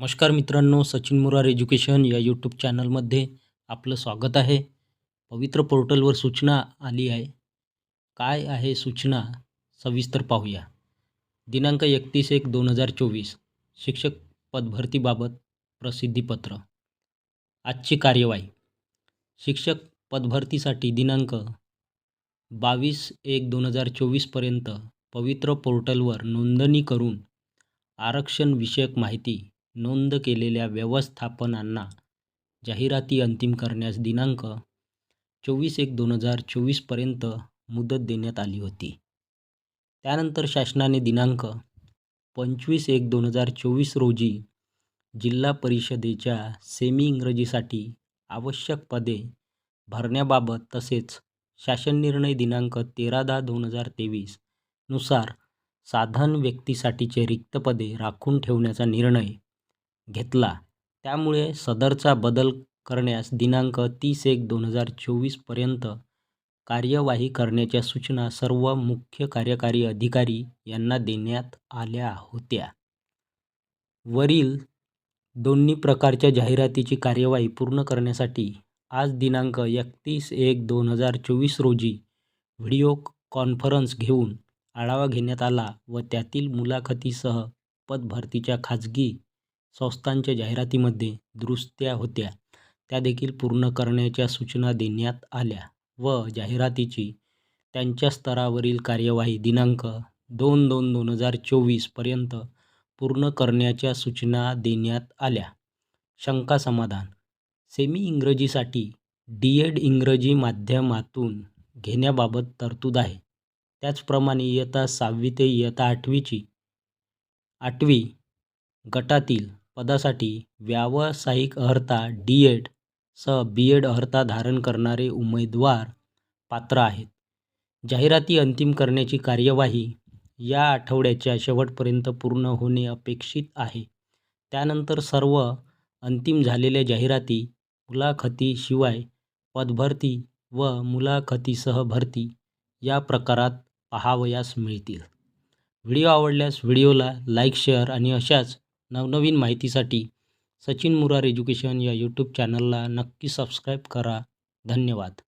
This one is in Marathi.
नमस्कार मित्रांनो सचिन मुरार एज्युकेशन या यूट्यूब चॅनलमध्ये आपलं स्वागत आहे. पवित्र पोर्टलवर सूचना आली आहे. काय आहे सूचना? सविस्तर पाहूया. दिनांक एकतीस एक दोन हजार चोवीस शिक्षक पदभरतीबाबत प्रसिद्धीपत्र आजची कार्यवाही. शिक्षक पदभरतीसाठी दिनांक बावीस एक दोन हजार चोवीसपर्यंत पवित्र पोर्टलवर नोंदणी करून आरक्षण विषयक माहिती नोंद केलेल्या व्यवस्थापनांना जाहिराती अंतिम करण्यास दिनांक चोवीस एक दोन हजार चोवीसपर्यंत मुदत देण्यात आली होती. त्यानंतर शासनाने दिनांक पंचवीस एक दोन हजार चोवीस रोजी जिल्हा परिषदेच्या सेमी इंग्रजीसाठी आवश्यक पदे भरण्याबाबत तसेच शासन निर्णय दिनांक तेरा दहा दोन हजार तेवीसनुसार साधन व्यक्तीसाठीचे रिक्त पदे राखून ठेवण्याचा निर्णय घेतला. त्यामुळे सदरचा बदल करण्यास दिनांक तीस एक दोन हजार चोवीसपर्यंत कार्यवाही करण्याच्या सूचना सर्व मुख्य कार्यकारी अधिकारी यांना देण्यात आल्या होत्या. वरील दोन्ही प्रकारच्या जाहिरातीची कार्यवाही पूर्ण करण्यासाठी आज दिनांक एकतीस एक दोन हजार चोवीस रोजी व्हिडिओ कॉन्फरन्स घेऊन आढावा घेण्यात आला व त्यातील मुलाखतीसह पदभरतीच्या खाजगी संस्थांच्या जाहिरातीमध्ये दुरुस्त्या होत्या. त्या देखील पूर्ण करण्याच्या सूचना देण्यात आल्या व जाहिरातीची त्यांच्या स्तरावरील कार्यवाही दिनांक दोन दोन दोन हजार चोवीसपर्यंत पूर्ण करण्याच्या सूचना देण्यात आल्या. शंका समाधान. सेमी इंग्रजीसाठी डी एड इंग्रजी माध्यमातून घेण्याबाबत तरतूद आहे. त्याचप्रमाणे इयत्ता सहावी ते इयत्ता आठवीची आठवी गटातील पदासाठी व्यावसायिक अर्हता डी एड सह बी एड अर्हता धारण करणारे उमेदवार पात्र आहेत. जाहिराती अंतिम करण्याची कार्यवाही या आठवड्याच्या शेवटपर्यंत पूर्ण होणे अपेक्षित आहे. त्यानंतर सर्व अंतिम झालेल्या जाहिराती मुलाखतीशिवाय पदभरती व मुलाखतीसह भरती या प्रकारात पाहावयास मिळतील. व्हिडिओ आवडल्यास व्हिडिओला लाईक शेअर आणि अशाच नवनवीन माहितीसाठी सचिन मुरार एज्युकेशन या यूट्यूब चॅनलला नक्की सबस्क्राईब करा. धन्यवाद.